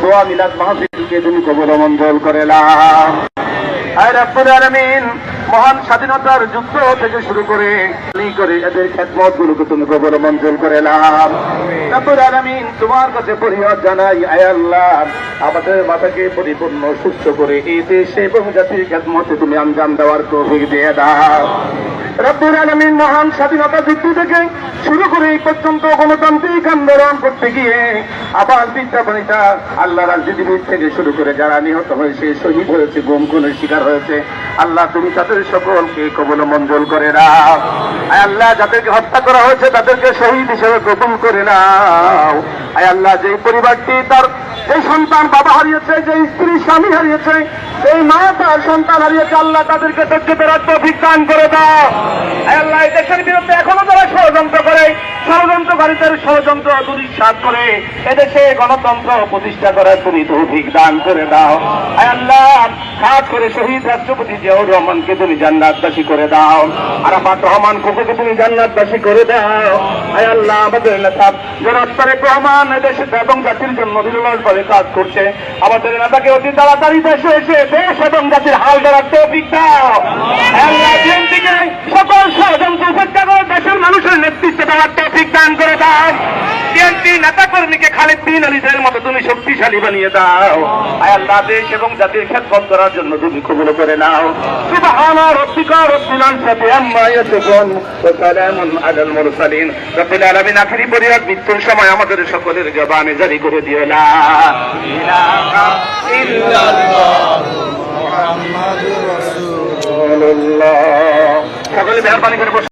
দোয়া মিলাদ মাহফিলকে তুমি কবর মঞ্জল রব্বুল আলামিন মহান স্বাধীনতার যুদ্ধ থেকে শুরু করে করে এদের খেদমত গুলোকে তুমি কবর মঞ্জল করেলাম রব্বুল আলামিন তোমার কাছে পরিহার জানাই, আয় আল্লাহ, আমাদের মাথাকে পরিপূর্ণ, সুস্থ করে এই দেশ এবং জাতির খেদমতে তুমি আঞ্জাম দেওয়ার তৌফিক দিয়ে দাও। রব্বুল আলমিন মহান স্বাধীনতা যুদ্ধ থেকে শুরু করে এই পর্যন্ত গণতান্ত্রিক আন্দোলন করতে গিয়ে আবার বিদ্যাপনিতা আল্লাহ রাজনীতিবিদ থেকে শুরু করে যারা নিহত হয়েছে, শহীদ হয়েছে, গুম খুনের শিকার হয়েছে, আল্লাহ তুমি তাদের সকলকে কবল মঞ্জুর করে নাও। আয় আল্লাহ, যাদেরকে হত্যা করা হয়েছে, তাদেরকে শহীদ হিসেবে কবুল করে নাও। আয় আল্লাহ যে পরিবারটি তার যে সন্তান বাবা হারিয়েছে যে স্ত্রী স্বামী হারিয়েছে এই মা তার সন্তান হারিয়েছে, আল্লাহ তাদেরকে ধৈর্য রাখতে অভিজ্ঞান করে দাও। আয় আল্লাহ, এই দেশের বিরুদ্ধে এখনও যারা ষড়যন্ত্র ষড়যন্ত্রকারীদের ষড়যন্ত্র দুরিশ্বাস করে, এদেশে গণতন্ত্র প্রতিষ্ঠা করার তুমি তৌফিক দান করে দাও। আল্লাহ খাস করে শহীদ রাষ্ট্রপতি জিয়াউর রহমানকে তুমি জান্নাতবাসী করে দাও। আরাফাত রহমান কোকোকে তুমি জান্নাতবাসী করে দাও। আল্লাহ, আমাদের নেতা জনাব তারেক রহমান এদেশে এবং জাতির জন্য বিরল করে কাজ করছে। আমাদের নেতাকে অতি তাড়াতাড়ি দেশে এসে দেশ এবং জাতির হাল ধরার তৌফিক দাও আয় আল্লাহ বিএনপিকে সকল ষড়যন্ত্র উপেক্ষা করে দেশের মানুষের নেতৃত্ব দেওয়ার তৌফিক দান করে দাও বিএনপি নেতা বিন আলীদের মতো তুমি শক্তিশালী বানিয়ে দাও। আয় আল্লাহ দেশ এবং জাতির খেদমত করার জন্য তুমি কবুল করে নাও। সুবহান রাব্বিকা রাব্বিল ইজ্জাতি আম্মা ইয়াসিফুন ওয়া সালামুন আলাল মুরসালিন। রব্বিল আলামিন আখেরি পরিবার মৃত্যুর সময় আমাদের সকলের জবানে জারি করে দিও লা ইলাহা ইল্লাল্লাহ। মুহাম্মাদুর রাসূলুল্লাহ। সকলে মেহরবানি করে।